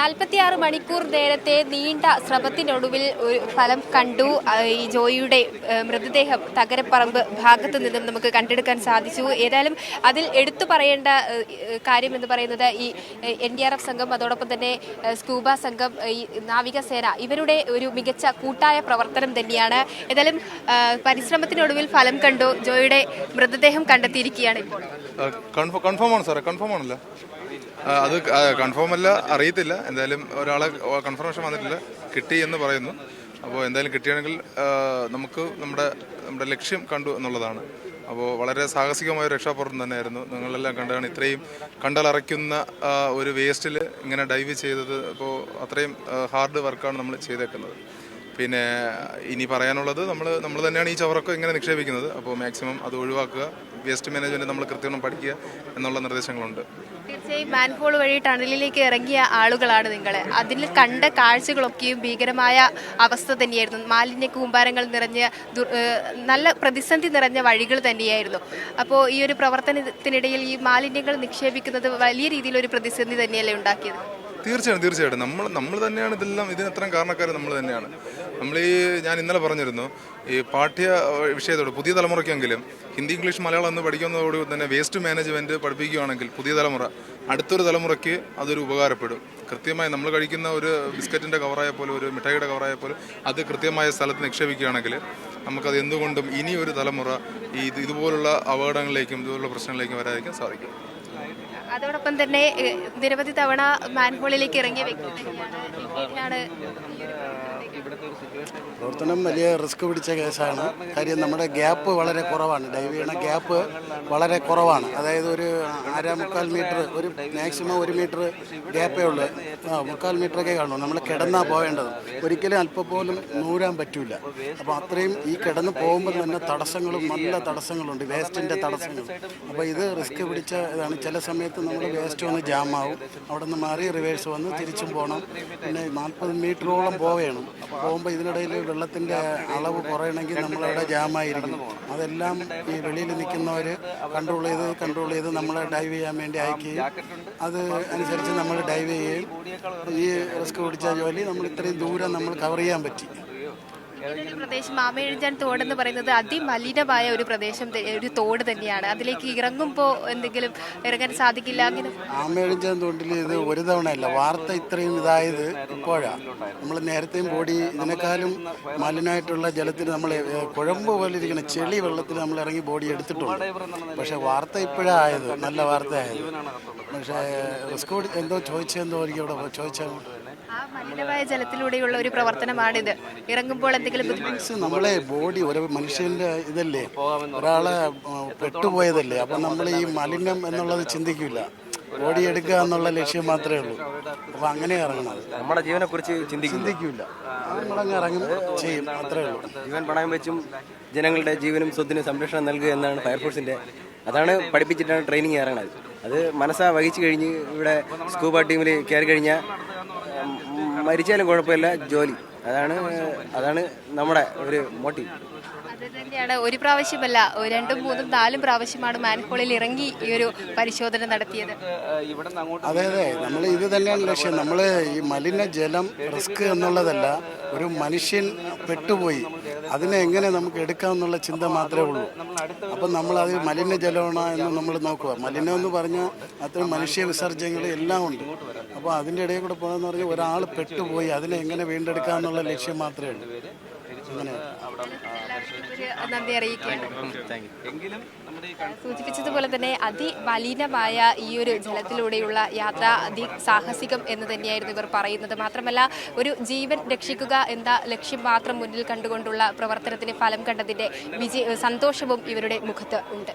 നാൽപ്പത്തിയാറ് മണിക്കൂർ നേരത്തെ നീണ്ട ശ്രമത്തിനൊടുവിൽ ഒരു ഫലം കണ്ടു. ഈ ജോയിയുടെ മൃതദേഹം തകരപ്പറമ്പ് ഭാഗത്തു നിന്നും നമുക്ക് കണ്ടെടുക്കാൻ സാധിച്ചു. ഏതായാലും അതിൽ എടുത്തു പറയേണ്ട കാര്യം എന്ന് പറയുന്നത് ഈ എൻ ഡി ആർ എഫ് സംഘം അതോടൊപ്പം തന്നെ സ്കൂബ സംഘം ഈ നാവികസേന ഇവരുടെ ഒരു മികച്ച കൂട്ടായ പ്രവർത്തനം തന്നെയാണ്. ഏതായാലും പരിശ്രമത്തിനൊടുവിൽ ഫലം കണ്ടു. ജോയിയുടെ മൃതദേഹം കണ്ടെത്തിയിരിക്കുകയാണ് ഇപ്പോൾ. കൺഫേം ആണ് സാറേ. കൺഫേം ആണല്ലോ. അത് കൺഫേം അല്ല അറിയത്തില്ല. എന്തായാലും ഒരാളെ കൺഫർമേഷൻ വന്നിട്ടില്ല. കിട്ടി എന്ന് പറയുന്നു. അപ്പോൾ എന്തായാലും കിട്ടിയാണെങ്കിൽ നമുക്ക് നമ്മുടെ നമ്മുടെ ലക്ഷ്യം കണ്ടു എന്നുള്ളതാണ്. അപ്പോൾ വളരെ സാഹസികമായ ഒരു രക്ഷാപ്രവർത്തനം തന്നെയായിരുന്നു. നിങ്ങളെല്ലാം കണ്ടാണ് ഇത്രയും കണ്ടലറയ്ക്കുന്ന ഒരു വേസ്റ്റിൽ ഇങ്ങനെ ഡൈവ് ചെയ്തത്. അപ്പോൾ അത്രയും ഹാർഡ് വർക്കാണ് നമ്മൾ ചെയ്തേക്കുന്നത്. പിന്നെ ഇനി പറയാനുള്ളത് നമ്മൾ നമ്മൾ തന്നെയാണ് ഈ ചവറൊക്കെ ഇങ്ങനെ നിക്ഷേപിക്കുന്നത്. അപ്പോൾ മാക്സിമം അത് ഒഴിവാക്കുക. വേസ്റ്റ് മാനേജ്മെന്റ് നമ്മൾ കൃത്യമായി പഠിക്കുക എന്നുള്ള നിർദ്ദേശങ്ങളുണ്ട്. തീർച്ചയായും മാൻഹോൾ വഴി ടണലിലേക്ക് ഇറങ്ങിയ ആളുകളാണ് നിങ്ങൾ അതിൽ കണ്ട കാഴ്ചകളൊക്കെയും ഭീകരമായ അവസ്ഥ തന്നെയായിരുന്നു. മാലിന്യ കൂമ്പാരങ്ങൾ നിറഞ്ഞ നല്ല പ്രതിസന്ധി നിറഞ്ഞ വഴികൾ തന്നെയായിരുന്നു. അപ്പോൾ ഈ ഒരു പ്രവർത്തനത്തിനിടയിൽ ഈ മാലിന്യങ്ങൾ നിക്ഷേപിക്കുന്നത് വലിയ രീതിയിലൊരു പ്രതിസന്ധി തന്നെയല്ലേ ഉണ്ടാക്കിയത്? തീർച്ചയായും തീർച്ചയായിട്ടും. നമ്മൾ നമ്മൾ തന്നെയാണ് ഇതെല്ലാം ഇതിന് അത്രയും കാരണക്കാർ നമ്മൾ തന്നെയാണ്. നമ്മൾ ഈ ഞാൻ ഇന്നലെ പറഞ്ഞിരുന്നു ഈ പാഠ്യ വിഷയത്തോട് പുതിയ തലമുറയ്ക്കെങ്കിലും ഹിന്ദി ഇംഗ്ലീഷ് മലയാളം എന്ന് പഠിക്കുന്നതോട് തന്നെ വേസ്റ്റ് മാനേജ്മെന്റ് പഠിപ്പിക്കുകയാണെങ്കിൽ പുതിയ തലമുറ അടുത്തൊരു തലമുറയ്ക്ക് അതൊരു ഉപകാരപ്പെടും. കൃത്യമായി നമ്മൾ കഴിക്കുന്ന ഒരു ബിസ്ക്കറ്റിന്റെ കവറായ പോലെ ഒരു മിഠായിയുടെ കവറായ പോലെ അത് കൃത്യമായ സ്ഥലത്ത് നിക്ഷേപിക്കുകയാണെങ്കിൽ നമുക്കത് എന്തുകൊണ്ടും ഇനി ഒരു തലമുറ ഈ ഇത് ഇതുപോലുള്ള അപകടങ്ങളിലേക്കും ഇതുപോലുള്ള പ്രശ്നങ്ങളിലേക്കും വരാതിരിക്കാൻ സാധിക്കും. അതോടൊപ്പം തന്നെ നിരവധി തവണ മാൻഹോളിലേക്ക് ഇറങ്ങിയ വ്യക്തി തന്നെയാണ് എങ്ങനെയാണ് ഈ ഒരു പ്രവർത്തനത്തിലേക്ക് പ്രവർത്തനം വലിയ റിസ്ക് പിടിച്ച കേസാണ്. കാര്യം നമ്മുടെ ഗ്യാപ്പ് വളരെ കുറവാണ്. ഡൈവ് ചെയ്യണ ഗ്യാപ്പ് വളരെ കുറവാണ്. അതായത് ഒരു അര മുക്കാൽ മീറ്റർ ഒരു മാക്സിമം ഒരു മീറ്റർ ഗ്യാപ്പേ ഉള്ളൂ. ആ മുക്കാൽ മീറ്ററൊക്കെ കാണുള്ളൂ നമ്മൾ കിടന്നാ പോവേണ്ടത്. ഒരിക്കലും അല്പം പോലും നൂരാൻ പറ്റില്ല അപ്പോൾ അത്രയും ഈ കിടന്ന് പോകുമ്പോൾ തന്നെ തടസ്സങ്ങളും നല്ല തടസ്സങ്ങളുണ്ട്. വേസ്റ്റിന്റെ തടസ്സങ്ങൾ അപ്പോൾ ഇത് റിസ്ക് പിടിച്ച ഇതാണ്. ചില സമയത്ത് നമ്മൾ വേസ്റ്റ് വന്ന് ജാമാവും. അവിടെ നിന്ന് മാറി റിവേഴ്സ് വന്ന് തിരിച്ചും പോകണം പിന്നെ നാൽപ്പത് മീറ്ററോളം പോവുകയാണ് പോകുമ്പോൾ ഇതിനിടയിൽ വെള്ളത്തിന്റെ അളവ് കുറയണമെങ്കിൽ നമ്മളവിടെ ജാമായിരിക്കും. അതെല്ലാം ഈ വെളിയിൽ നിൽക്കുന്നവർ കൺട്രോൾ ചെയ്ത് കൺട്രോൾ ചെയ്ത് നമ്മളെ ഡൈവ് ചെയ്യാൻ വേണ്ടി അയക്കുകയും അത് അനുസരിച്ച് നമ്മൾ ഡൈവ് ചെയ്യുകയും ഈ റിസ്ക് പിടിച്ച ജോലി നമ്മൾ ഇത്രയും ദൂരം നമ്മൾ കവർ ചെയ്യാൻ പറ്റി. ഇങ്ങനൊരു പ്രദേശം മാമേഴഞ്ചാൻ തോട് എന്ന് പറയുന്നത് അതിമലിനമായ ഒരു പ്രദേശം ഒരു തോട് തന്നെയാണ്. അതിലേക്ക് ഇറങ്ങുമ്പോൾ എന്തെങ്കിലും ഇറങ്ങാൻ സാധിക്കില്ല അങ്ങനെ? ആമേഴിഞ്ചാൻ തോണ്ടിൽ ഇത് ഒരു തവണയല്ല വാർത്ത ഇത്രയും ഇതായത് ഇപ്പോഴാണ് നമ്മൾ നേരത്തെയും ബോഡി ഇതിനേക്കാളും മലിനമായിട്ടുള്ള ജലത്തിൽ നമ്മൾ കുഴമ്പ് പോലെ ഇരിക്കുന്ന ചെളി വെള്ളത്തിൽ നമ്മൾ ഇറങ്ങി ബോഡി എടുത്തിട്ടുണ്ട്. പക്ഷെ വാർത്ത ഇപ്പോഴായത് നല്ല വാർത്തയായത്. പക്ഷേ റിസ്ക് എന്തോ ചോദിച്ചെന്തോ എനിക്ക് ഇവിടെ ചോദിച്ചാൽ ആ മലിനമായ ജലത്തിലൂടെയുള്ള ഒരു പ്രവർത്തനമാണിത്. ഇറങ്ങുമ്പോൾ എന്തെങ്കിലും ബുദ്ധിമുട്ട് നമ്മളെ ബോഡി ഒരു മനുഷ്യന്റെ ഇതല്ലേ? ഒരാളെ പെട്ടുപോയതല്ലേ? അപ്പൊ നമ്മൾ ഈ മലിനം എന്നുള്ളത് ചിന്തിക്കില്ല ബോഡി എടുക്കുക എന്നുള്ള ലക്ഷ്യം മാത്രമേ ഉള്ളൂ. അപ്പൊ അങ്ങനെ ഇറങ്ങണം. നമ്മുടെ ജീവനെ കുറിച്ച് ചിന്തിക്കും ചിന്തിക്കില്ല നമ്മളങ്ങ് ഇറങ്ങും ചെയ്യും. അത്രേ ഉള്ളൂ. ജീവൻ പണയം വെച്ചും ജനങ്ങളുടെ ജീവനും സ്വത്തിനും സംരക്ഷണം നൽകുക എന്നാണ് ഫയർഫോഴ്സിന്റെ അതാണ് പഠിപ്പിച്ചിട്ടാണ് ട്രെയിനിങ് ഇറങ്ങുന്നത് അത് മനസ്സാ വഹിച്ചു കഴിഞ്ഞ് ഇവിടെ സ്കൂബ ടീമിൽ കയറി കഴിഞ്ഞാൽ മരിച്ചാലും കുഴപ്പമില്ല ജോലി. അതാണ് അതാണ് നമ്മുടെ ഒരു മോട്ടീവ് അത് തന്നെയാണ്. ഒരു പ്രാവശ്യമല്ല ഒരു രണ്ടും മൂന്നും നാലും പ്രാവശ്യമാണ് മാൻഹോളിൽ ഇറങ്ങി ഈ ഒരു പരിശോധന നടത്തിയത്. അതെ അതെ. നമ്മൾ ഇത് തന്നെയാണ് ലക്ഷ്യം. നമ്മൾ ഈ മലിന ജലം റിസ്ക് എന്നുള്ളതല്ല ഒരു മനുഷ്യൻ പെട്ടുപോയി. അതിനെ എങ്ങനെ നമുക്ക് എടുക്കാം എന്നുള്ള ചിന്ത മാത്രമേ ഉള്ളൂ. അപ്പം നമ്മൾ അത് മലിന ജലമാണോ എന്ന് നമ്മൾ നോക്കുക. മലിനം എന്ന് പറഞ്ഞാൽ അത്രയും മനുഷ്യ വിസർജ്യങ്ങൾ എല്ലാം ഉണ്ട്. അപ്പോൾ അതിന്റെ ഇടയിൽ കൂടെ പോകുന്നതെന്ന് പറഞ്ഞാൽ ഒരാൾ പെട്ടുപോയി അതിനെ എങ്ങനെ വീണ്ടെടുക്കുക എന്നുള്ള ലക്ഷ്യം മാത്രമേ ഉള്ളൂ. സൂചിപ്പിച്ചതുപോലെ തന്നെ അതിമലിനമായ ഈ ഒരു ജലത്തിലൂടെയുള്ള യാത്ര അതിസാഹസികം എന്ന് തന്നെയായിരുന്നു ഇവർ പറയുന്നത്. മാത്രമല്ല ഒരു ജീവൻ രക്ഷിക്കുക എന്ന ലക്ഷ്യം മാത്രം മുന്നിൽ കണ്ടുകൊണ്ടുള്ള പ്രവർത്തനത്തിന് ഫലം കണ്ടതിന്റെ വിജയ സന്തോഷവും ഇവരുടെ മുഖത്ത് ഉണ്ട്.